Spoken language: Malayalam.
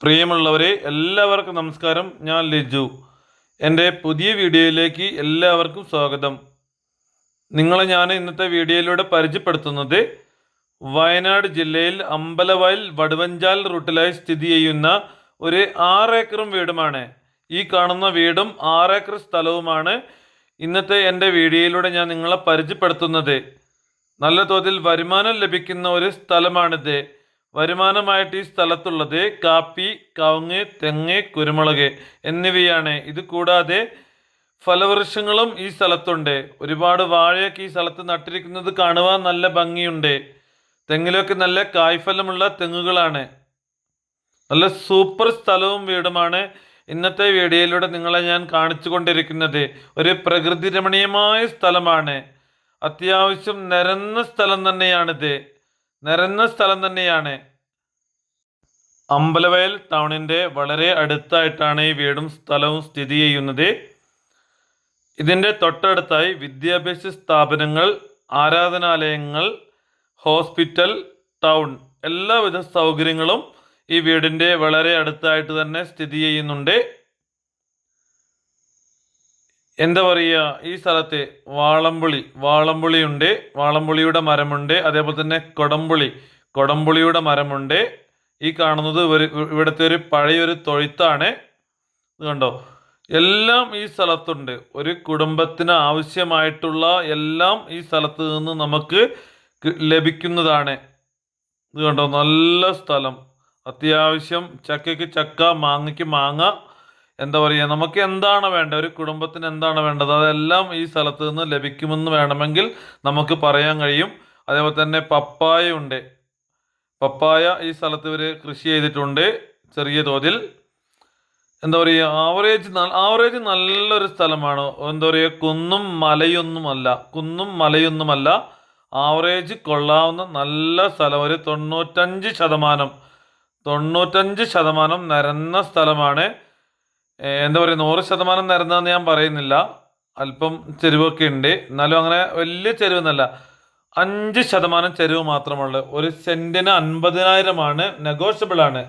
പ്രിയമുള്ളവരെ എല്ലാവർക്കും നമസ്കാരം. ഞാൻ ലിജു. എന്റെ പുതിയ വീഡിയോയിലേക്ക് എല്ലാവർക്കും സ്വാഗതം. നിങ്ങളെ ഞാൻ ഇന്നത്തെ വീഡിയോയിലൂടെ പരിചയപ്പെടുത്തുന്നത് വയനാട് ജില്ലയിൽ അമ്പലവയൽ വടുവഞ്ചാൽ റൂട്ടിലായി സ്ഥിതി ചെയ്യുന്ന ഒരു ആറേക്കറും വീടുമാണ്. ഈ കാണുന്ന വീടും ആറേക്കർ സ്ഥലവുമാണ് ഇന്നത്തെ എന്റെ വീഡിയോയിലൂടെ ഞാൻ നിങ്ങളെ പരിചയപ്പെടുത്തുന്നത്. നല്ല തോതിൽ വരുമാനം ലഭിക്കുന്ന ഒരു സ്ഥലമാണിത്. വരുമാനമായിട്ട് ഈ സ്ഥലത്തുള്ളത് കാപ്പി കവുങ്ങ് തെങ്ങ് കുരുമുളക് എന്നിവയാണ്. ഇത് കൂടാതെ ഫലവൃക്ഷങ്ങളും ഈ സ്ഥലത്തുണ്ട്. ഒരുപാട് വാഴയൊക്കെ ഈ സ്ഥലത്ത് നട്ടിരിക്കുന്നത് കാണുവാൻ നല്ല ഭംഗിയുണ്ട്. തെങ്ങിലൊക്കെ നല്ല കായ്ഫലമുള്ള തെങ്ങുകളാണ്. നല്ല സൂപ്പർ സ്ഥലവും വീടുമാണ്. ഇന്നത്തെ വീഡിയോയിലൂടെ നിങ്ങളെ ഞാൻ കാണിച്ചു കൊണ്ടിരിക്കുന്നത് ഒരു പ്രകൃതി രമണീയമായ സ്ഥലമാണ്. അത്യാവശ്യം നിരന്ന സ്ഥലം തന്നെയാണിത്. നിരന്ന സ്ഥലം തന്നെയാണ്. അമ്പലവയൽ ടൗണിന്റെ വളരെ അടുത്തായിട്ടാണ് ഈ വീടും സ്ഥലവും സ്ഥിതി ചെയ്യുന്നത്. ഇതിന്റെ തൊട്ടടുത്തായി വിദ്യാഭ്യാസ സ്ഥാപനങ്ങൾ ആരാധനാലയങ്ങൾ ഹോസ്പിറ്റൽ ടൗൺ എല്ലാവിധ സൗകര്യങ്ങളും ഈ വീടിന്റെ വളരെ അടുത്തായിട്ട് തന്നെ സ്ഥിതി ചെയ്യുന്നുണ്ട്. എന്താ പറയുക ഈ സ്ഥലത്ത് വാളംപുളി വാളംപുളിയുണ്ട് വാളംപുളിയുടെ മരമുണ്ട് അതേപോലെ തന്നെ കൊടംപുളി കൊടംപുളിയുടെ മരമുണ്ട്. ഈ കാണുന്നത് ഒരു ഇവിടുത്തെ ഒരു പഴയൊരു തൊഴുത്താണ്. കണ്ടോ? എല്ലാം ഈ സ്ഥലത്തുണ്ട്. ഒരു കുടുംബത്തിന് ആവശ്യമായിട്ടുള്ള എല്ലാം ഈ സ്ഥലത്ത് നിന്ന് നമുക്ക് ലഭിക്കുന്നതാണ്. ഇത് കണ്ടോ? നല്ല സ്ഥലം. അത്യാവശ്യം ചക്കയ്ക്ക് ചക്ക മാങ്ങയ്ക്ക് മാങ്ങ എന്താ പറയുക നമുക്ക് എന്താണ് വേണ്ടത്? ഒരു കുടുംബത്തിന് എന്താണ് വേണ്ടത്? അതെല്ലാം ഈ സ്ഥലത്ത് നിന്ന് ലഭിക്കുമെന്ന് വേണമെങ്കിൽ നമുക്ക് പറയാൻ കഴിയും. അതേപോലെ തന്നെ പപ്പായ ഉണ്ട് പപ്പായ ഈ സ്ഥലത്ത് ഇവർ കൃഷി ചെയ്തിട്ടുണ്ട് ചെറിയ തോതിൽ. എന്താ പറയുക ആവറേജ് ആവറേജ് നല്ലൊരു സ്ഥലമാണ്. എന്താ പറയുക കുന്നും മലയൊന്നുമല്ല. കുന്നും മലയൊന്നുമല്ല. ആവറേജ് കൊള്ളാവുന്ന നല്ല സ്ഥലം. ഒരു തൊണ്ണൂറ്റഞ്ച് ശതമാനം തൊണ്ണൂറ്റഞ്ച് ശതമാനം നിരന്ന സ്ഥലമാണ് എന്താ പറയുക നൂറ് ശതമാനം നിരന്നതെന്ന് ഞാൻ പറയുന്നില്ല. അല്പം ചെരുവൊക്കെ ഉണ്ട്. എന്നാലും അങ്ങനെ വലിയ ചെരുവെന്നല്ല അഞ്ച് ശതമാനം ചെരുവ് മാത്രമുള്ളൂ ഒരു സെന്റിന് അൻപതിനായിരമാണ് നെഗോഷ്യബിൾ ആണ്